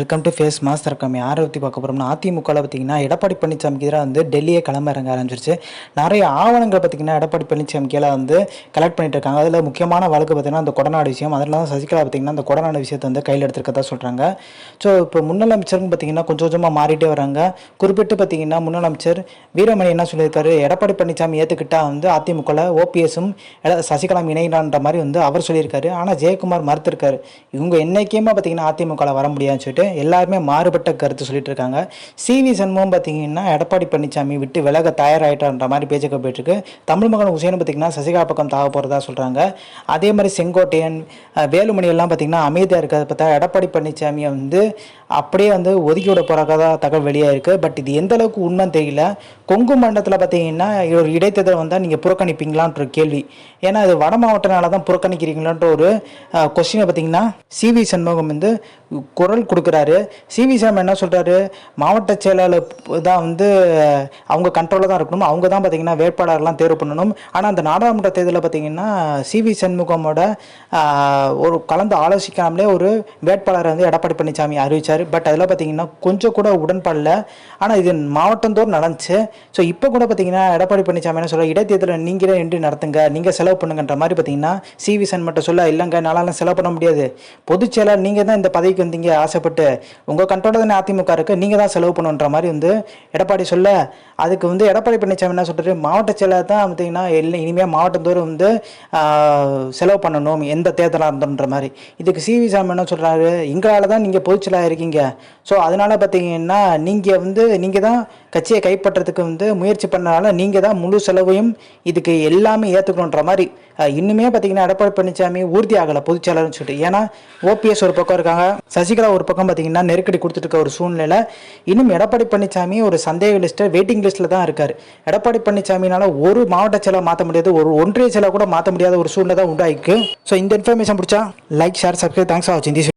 Welcome to face master கம்மி யாரை பற்றி பார்க்க போகிறோம்னா அதிமுகவில் பார்த்தீங்கன்னா எடப்பாடி பழனிசாமிக்கு எதிராக வந்து டெல்லியே கிளம்ப இறங்க ஆரம்பிச்சிருச்சு. நிறைய ஆவணங்கள் பார்த்தீங்கன்னா எடப்பாடி பழனிசாமி வந்து கலெக்ட் பண்ணிட்டு இருக்காங்க. அதில் முக்கியமான வழக்கு பார்த்திங்கன்னா அந்த கொடநாடு விஷயம். அதில் தான் சசிகலா பார்த்திங்கன்னா அந்த கொடநாடு விஷயத்தை வந்து கையில் எடுத்துருக்கதா சொல்கிறாங்க ஸோ இப்போ முன்னலமைச்சர்னு பார்த்தீங்கன்னா கொஞ்சம் கொஞ்சமாக மாறிட்டே வராங்க. குறிப்பிட்டு பார்த்தீங்கன்னா முன்னலமைச்சர் வீரமணி என்ன சொல்லியிருக்காரு? எடப்பாடி பழனிசாமி ஏற்றுக்கிட்டா வந்து அதிமுகவில் ஓபிஎஸும் சசிகலா இணைகிறான்ற மாதிரி வந்து அவர் சொல்லியிருக்காரு. ஆனால் ஜெயக்குமார் மறுத்திருக்காரு. இவங்க என்னைக்குமே பார்த்தீங்கன்னா அதிமுகவில் வர முடியாதுன்னு சொல்லிட்டு எல்லாருமே மாறுபட்ட கருத்து சொல்லிட்டு இருக்காங்க சிவி சண்முகம் பார்த்தீங்கன்னா எடப்பாடி பழனிசாமி விட்டு விலக தயாராகிட்டான்ற மாதிரி பேச்சுக்க போயிட்டுருக்கு. தமிழ் மகன் உசேன் பார்த்தீங்கன்னா சசிகலா பக்கம் தாக போகிறதா சொல்கிறாங்க அதே மாதிரி செங்கோட்டையன் வேலுமணி எல்லாம் பார்த்தீங்கன்னா அமைதியாக இருக்கிறத பார்த்தா எடப்பாடி பழனிசாமியை வந்து அப்படியே வந்து ஒதுக்கி விட போகிறதா தகவல் வெளியாக இருக்குது பட் இது எந்த அளவுக்கு உண்மைன்னு தெரியல. கொங்கு மண்டலத்தில் பார்த்தீங்கன்னா ஒரு இடைத்தேர்தல் வந்தால் நீங்கள் புறக்கணிப்பீங்களான்ற ஒரு கேள்வி. ஏன்னா இது வட மாவட்டனால தான் புறக்கணிக்கிறீங்களான்ற ஒரு கொஸ்டினை பார்த்தீங்கன்னா சிவி சண்முகம் வந்து குரல் கொடுக்குறாரு. சிவி சாமி என்ன சொல்கிறாரு மாவட்ட செயலாளர் தான் வந்து அவங்க கண்ட்ரோலில் தான் இருக்கணும். அவங்க தான் பார்த்தீங்கன்னா வேட்பாளர்லாம் தேர்வு பண்ணணும். ஆனால் அந்த நாடாளுமன்ற தேர்தலில் பார்த்தீங்கன்னா சிவி சண்முகமோட ஒரு கலந்து ஆலோசிக்காமலே ஒரு வேட்பாளரை வந்து எடப்பாடி பழனிசாமி அறிவிச்சார். பட் அதில் பார்த்தீங்கன்னா கொஞ்சம் கூட உடன்பாடில் ஆனால் இது மாவட்டந்தோறும் நடந்துச்சு. ஸோ இப்போ கூட பார்த்தீங்கன்னா எடப்பாடி பழனிசாமி என்ன சொல்ற இடைத்தேர்தலில் நீங்களே நின்று நடத்துங்க நீங்கள் செலவு பண்ணுங்கன்ற மாதிரி பார்த்தீங்கன்னா சிவி சன் மட்டும் சொல்ல இல்லைங்க நாளாலாம் செலவு பண்ண முடியாது. பொதுச் செயலாளர் நீங்கள் தான் இந்த பதவிக்கு வந்தீங்க ஆசைப்பட்டு. உங்கள் கண்ட்ரோலில் தானே அதிமுக இருக்குது நீங்கள் தான் செலவு பண்ணுன்ற மாதிரி வந்து எடப்பாடி சொல்ல அதுக்கு வந்து எடப்பாடி பழனிசாமி என்ன சொல்றாரு? மாவட்ட செயலாளர் தான் பார்த்தீங்கன்னா எல்லாம் இனிமேல் மாவட்டந்தோறும் வந்து செலவு பண்ணணும் எந்த தேர்தலாக இருந்தோன்ற மாதிரி. இதுக்கு சிவி சாமி என்ன சொல்கிறாரு எங்களால் தான் நீங்கள் பொதுச்செயலாக இருக்கீங்க. ஸோ அதனால் பார்த்தீங்கன்னா நீங்கள் வந்து நீங்கள் தான் கட்சியை கைப்பற்றதுக்கு வந்து முயற்சி பண்ணனால நீங்கள் தான் முழு செலவையும் இதுக்கு எல்லாமே ஏற்றுக்கணுன்ற மாதிரி. இன்னுமே பார்த்தீங்கன்னா எடப்பாடி பழனிசாமி உறுதி ஆகலை பொதுச்செயலர்னு சொல்லிட்டு. ஏன்னா ஓபிஎஸ் ஒரு பக்கம் இருக்காங்க சசிகலா ஒரு பக்கம் பார்த்தீங்கன்னா நெருக்கடி கொடுத்துட்டு இருக்க ஒரு சூழ்நிலை இன்னும் எடப்பாடி பழனிசாமி ஒரு சந்தேக லிஸ்ட்டை வெயிட்டிங் லிஸ்ட்டில் தான் இருக்கார். எடப்பாடி பழனிசாமினால ஒரு மாவட்ட செலவு மாற்ற முடியாது ஒரு ஒன்றிய செயலை கூட மாற்ற முடியாத ஒரு சூழ்நிலை தான் உண்டாயிருக்கு. ஸோ இந்த இன்ஃபர்மேஷன் பிடிச்சா like share subscribe thanks for வாட்சிங்